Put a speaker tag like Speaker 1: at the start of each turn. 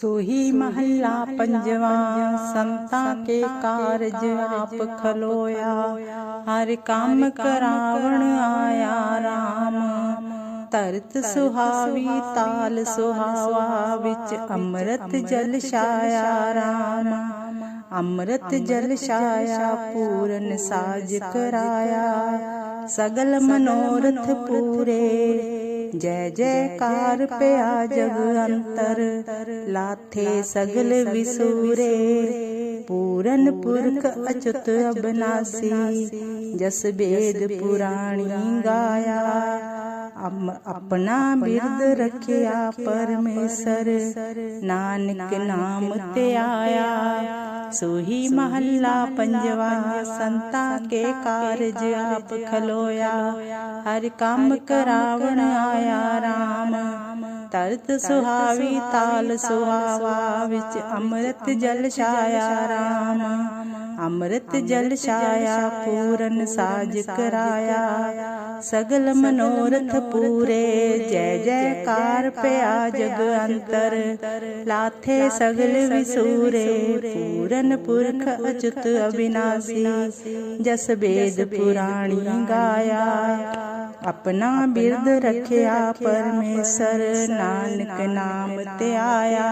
Speaker 1: ਸੋਹੀ ਮਹੱਲਾ ਪੰਜਵਾ ਸੰਤਾਂ ਕੇ ਕਾਰਜ ਆਪ ਖਲੋਇਆ। ਹਰ ਕੰਮ ਕਰਾਵਣ ਆਇਆ RAM ਧਰਤ ਸੁਹਾਵੀ ਤਾਲ ਸੁਹਾਵਾ ਵਿੱਚ ਅੰਮ੍ਰਿਤ ਜਲ ਛਾਇਆ RAM ਅੰਮ੍ਰਿਤ ਜਲ ਛਾਇਆ ਪੂਰਨ ਸਾਜ ਕਰਾਇਆ ਸਗਲ ਮਨੋਰਥ ਪੂਰੇ। ਜੈ ਜੈਕਾਰ ਪਿਆ ਜਗ ਅੰਤਰ ਲਾਥੇ ਸਗਲ ਵਿਸੂਰੇ। ਪੂਰਨ ਪੁਰਖ ਅਚੁੱਤ ਅਬਨਾਸੀ। ਜਸ ਬੇਦ ਪੁਰਾਣੀ ਗਾਇਆ। ਅਮ- ਆਪਣਾ ਬਿਰਦ ਰਖਿਆ ਪਰਮੇਸ਼ਰ। ਨਾਨਕ ਨਾਮ ਤੇ ਆਇਆ। ਸੋਹੀ ਮਹੱਲਾ ਪੰਜਵਾ ਸੰਤਾਂ ਕੇ ਕਾਰਜ ਆਪ ਖਲੋਇਆ। ਹਰ ਕੰਮ ਕਰਾਵਣ ਆਇਆ RAM ਤਰਤ ਸੁਹਾਵੀ ਤਾਲ ਸੁਹਾਵਾ ਵਿੱਚ ਅੰਮ੍ਰਿਤ ਜਲ ਛਾਇਆ RAM ਅੰਮ੍ਰਿਤ ਜਲ ਛਾਇਆ ਪੂਰਨ ਸਾਜ ਕਰਾਇਆ। ਸਗਲ ਮਨੋਰਥ ਪੂਰੇ ਜੈ ਜੈਕਾਰ ਪਿਆ ਜਗ ਅੰਤਰ। ਲਾਥੇ ਸਗਲ ਵਿਸੂਰੇ ਪੂਰਨ ਪੁਰਖ ਅਚੁੱਤ ਅਬਿਨਾਸੀ ਜਸ ਬੇਦ ਪੁਰਾਣੀ ਗਾਇਆ। ਆਪਣਾ ਬਿਰਦ ਰਖਿਆ ਪਰਮੇਸ਼ਰ ਨਾਨਕ ਨਾਮ ਤੇ ਆਇਆ